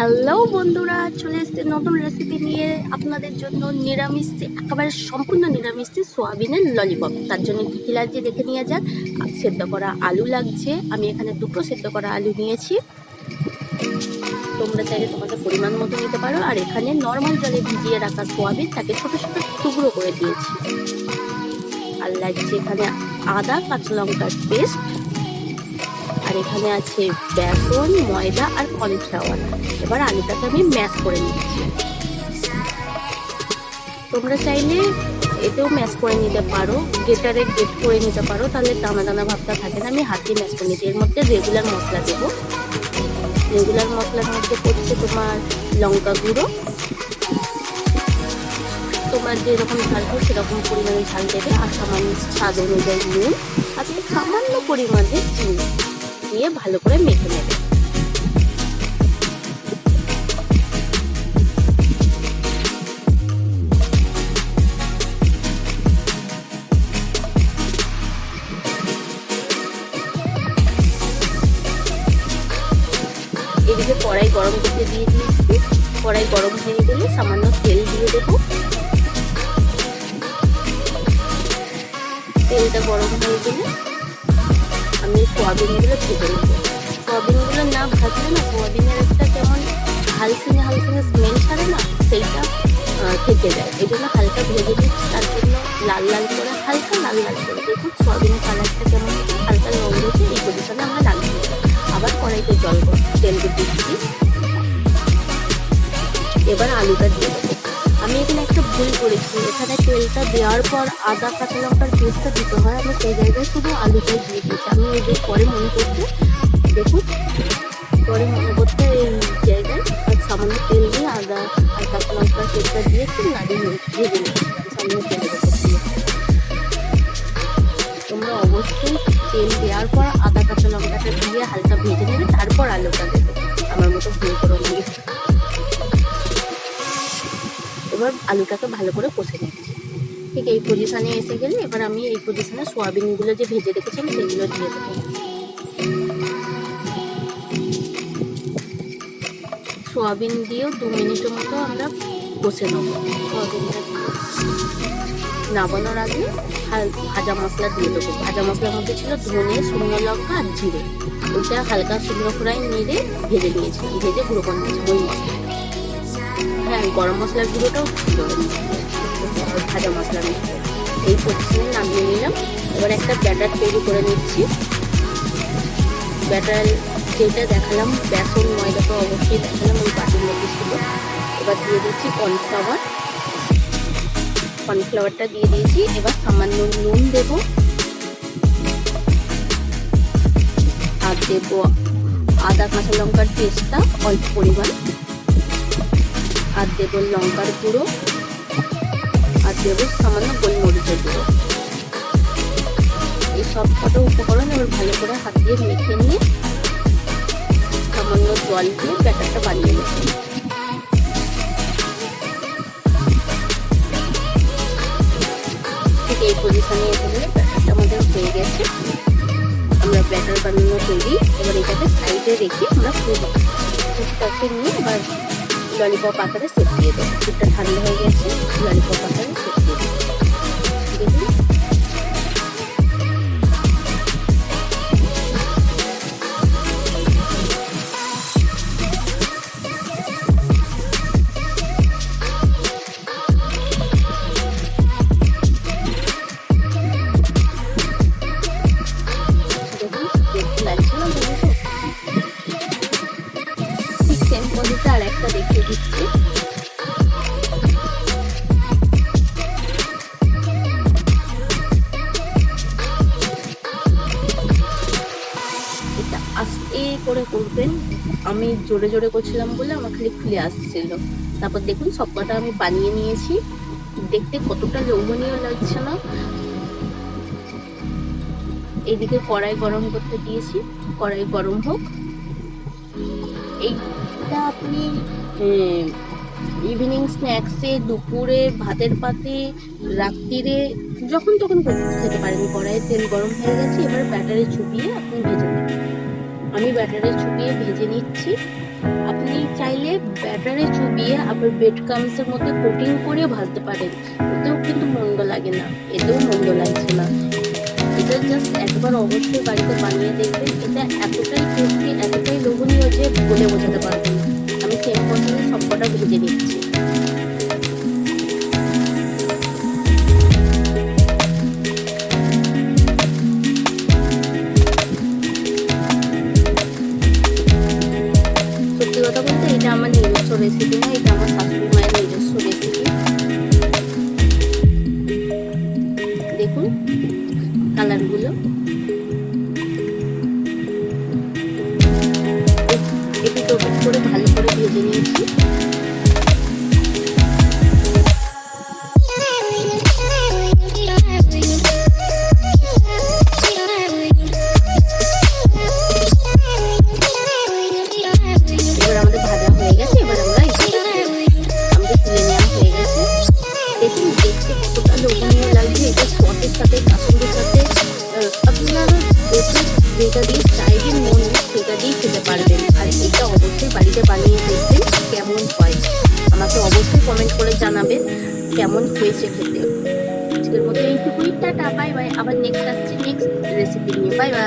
Hello বন্ধুরা, চলে এসেছে নতুন রেসিপি নিয়ে আপনাদের জন্য নিরামিষ একেবারে সম্পূর্ণ নিরামিষ সোয়াবিনের ললিপপ তার জন্য কী কী লাগছে দেখে নিয়ে যাক। সেদ্ধ করা আলু লাগছে। আমি এখানে দুটো সেদ্ধ করা আলু নিয়েছি। তোমরা চাইলে তোমাদের পরিমাণ মতো নিতে পারো। আর এখানে নর্মাল জলে ভিজিয়ে রাখা সোয়াবিন তাকে ছোটো ছোটো টুকরো করে দিয়েছি। আর লাগছে এখানে আদা, কাঁচা লঙ্কার পেস্ট এখানে আছে বেসন, ময়দা আর কর্নফ্লাওয়ার। এবার আলুটাকে আমি ম্যাশ করে নিচ্ছি। তোমরা চাইলে এতেও ম্যাশ করে নিতে পারো গেটারে গেট করে নিতে পারো, তাহলে দানা দানা ভাবটা থাকে না, আমি হাতে ম্যাশ করে নিচ্ছি। এর মধ্যে রেগুলার মশলা দেবো। রেগুলার মশলার মধ্যে পড়ছে তোমার লঙ্কা গুঁড়ো। তোমার যেরকম ঝাল খাও সেরকম পরিমাণে ঝাল দেবে, আর সামান্য স্বাদ অনুযায়ী নুন, আর সামান্য পরিমাণে চিনি। দিয়ে ভালো করে মেখে নেবে। এদিকে কড়াই গরম করতে দিয়ে দিয়েছি। কড়াই গরম হয়ে গেলে সামান্য তেল দিয়ে দেবো। তেলটা গরম হয়ে গেলে সোয়াবিনগুলো ভেজে নেব সোয়াবিনগুলো না ভাজলে না সোয়াবিনের একটা কেমন হালসিনে হালসিনে স্মেল ছাড়ে না, সেইটা থেকে যায়। এই জন্য হালকা ভেজে দিচ্ছি তার জন্য লাল লাল করে, হালকা লাল লাল করে দেখুন সোয়াবিনের কালারটা কেমন হালকা রঙ দিয়েছে এই পজিশনে আমরা রাখব আবার কড়াইতে জল তেল দিচ্ছি। এবার আলুটা দিয়ে দেবো। আমি এখানে একটা ভুল করেছি। এখানে তেলটা দেওয়ার পর আদা, কাঁচা লঙ্কার পেস্টটা দিতে হয়। আমি সেই জায়গায় শুধু আলুটাই দিয়ে দিয়েছি আমি ওই যে পরে মনে করতে দেখুন, পরে মনে করতে এই জায়গায় আর সামান্য তেল দিয়ে আদা আর কাঁচা লঙ্কার পেস্টটা দিয়ে একটু নিয়েছি ভেজে নিয়েছি সামনে দিয়ে। তোমরা অবশ্যই তেল দেওয়ার পর আদা, কাঁচা লঙ্কাটা দিয়ে হালকা ভেজে নেবে তারপর আলুটা দেবে। আমার মতো ভুল করে নিয়ে এবার আলুটাকে ভালো করে কষে নিচ্ছি। ঠিক এই পজিশনে এসে গেলে এবার আমি এই পজিশনে সোয়াবিনগুলো যে ভেজে রেখেছিলাম সেগুলো দিয়ে দেবো। সোয়াবিন দিয়েও দু মিনিটের মতো আমরা কষে নেব। সোয়াবিনটা নামানোর আগে ভাজা মশলা দিয়ে দেবো। ভাজা মশলার মধ্যে ছিল ধনে, শুকনো লঙ্কা আর জিরে। ওইটা হালকা শুকনো ফ্রাই নেড়ে ভেজে নিয়েছিলাম ভেজে গুঁড়ো করে নিয়েছি ওই মশলা হ্যাঁ গরম মশলার গুঁড়োটাও ভাজা মধ্যে এই পজিশনে নামিয়ে নিলাম। এবার একটা ব্যাটার তৈরি করে নিচ্ছি। ব্যাটার যেটা দেখালাম, বেসন, ময়দা তো অবশ্যই দেখালাম ওই বাটির মধ্যে ছিল। এবার দিয়ে দিচ্ছি কর্নফ্লাওয়ার কর্নফ্লাওয়ারটা দিয়ে দিয়েছি। এবার সামান্য নুন দেবো। আর দেবো আদা, কাঁচা লঙ্কার পেস্টটা অল্প পরিমাণ। আর দেবো লঙ্কার গুঁড়ো, আর দেবো সামান্য গোলমরিচের গুঁড়ো। এই সব কটা উপকরণ এবার ভালো করে হাত দিয়ে মেখে নিয়ে সামান্য জল দিয়ে ব্যাটারটা বানিয়ে ঠিক এই পজিশনে এসে গেলে ব্যাটারটা আমাদের হয়ে গেছে। আমরা ব্যাটার বানানো তৈরি। এবার এটাকে সাইডে রেখে আমরা ফুড ফুডটাকে নিয়ে ললিপপ আকারে সেট দিয়ে দেবো। ফুডটা ঠান্ডা হয়ে গেছে ললিপপ আকারে সেট দিয়ে দেবো। ঠিক করে করবেন। আমি জোরে জোরে করছিলাম বলে আমার খালি খুলে আসছিল। তারপর দেখুন সব সবকটা আমি বানিয়ে নিয়েছি। দেখতে কতটা লোভনীয় লাগছে না। এইদিকে কড়াই গরম করতে দিয়েছি। কড়াই গরম হোক। এটা আপনি ইভিনিং স্ন্যাক্সে দুপুরে ভাতের পাতে রাত্রিরে যখন তখন খেতে পারেন। কড়াইয়ে তেল গরম হয়ে গেছে, এবার ব্যাটারে ছুপিয়ে আপনি ভেজে নেবেন আমি ব্যাটারে ছুপিয়ে ভেজে নিচ্ছি। আপনি চাইলে ব্যাটারে ছুপিয়ে আপনার বেড কামসের মধ্যে কোটিং করে ভাজতে পারেন। এতেও কিন্তু মন্দ লাগে না, এতেও মন্দ লাগছে না। এটা জাস্ট একবার অবশ্যই বাড়িতে বানিয়ে দেখবেন। এটা এতটাই টেস্টি এতটাই লোভনীয় যে বলে বোঝাতে পারবেন callejón যেটা দিয়ে চাইবেন মন সেটা দিয়ে খেতে পারবেন। আর এটা অবশ্যই বাড়িতে বানিয়ে দেখবেন কেমন হয়। আমাকে অবশ্যই কমেন্ট করে জানাবেন কেমন হয়েছে খেতে। আজকের মতো এইটুকুই। টাটা বাই বাই আবার নেক্সট আসছে নেক্সট রেসিপি নিয়ে। Bye bye